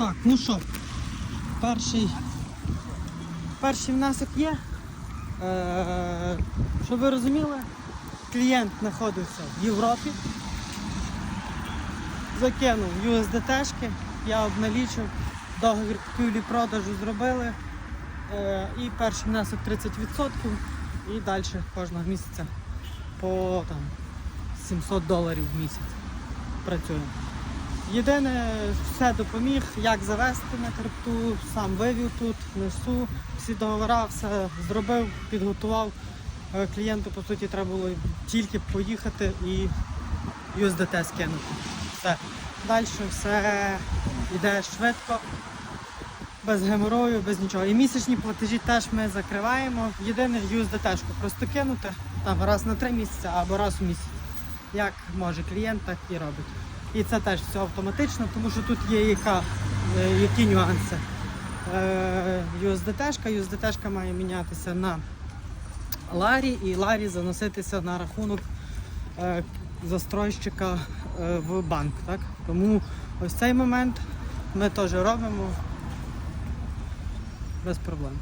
Так, ну що, перший, перший внесок є. Е, щоб ви розуміли, клієнт знаходився в Європі. Закинув USDT-шки, я обналічив, договір купівлі-продажу зробили. Е, і перший внесок 30% і далі кожного місяця по там, 700 доларів в місяць працюємо. Єдине, все допоміг, як завести на крипту, сам вивів тут, несу, всі договори, все зробив, підготував. Е, Клієнту, по суті, треба було тільки поїхати і USDT скинути. Все. Далі все йде швидко, без геморою, без нічого. І місячні платежі теж ми закриваємо. Єдине USDT-шку просто кинути там раз на три місяці або раз у місяць. Як може клієнт, так і робить. І це теж все автоматично, тому що тут є яка, е, які нюанси. Е, USDT-шка, USDT-шка має мінятися на Ларі і Ларі заноситися на рахунок е, застройщика е, в банк. Так? Тому ось цей момент ми теж робимо без проблем.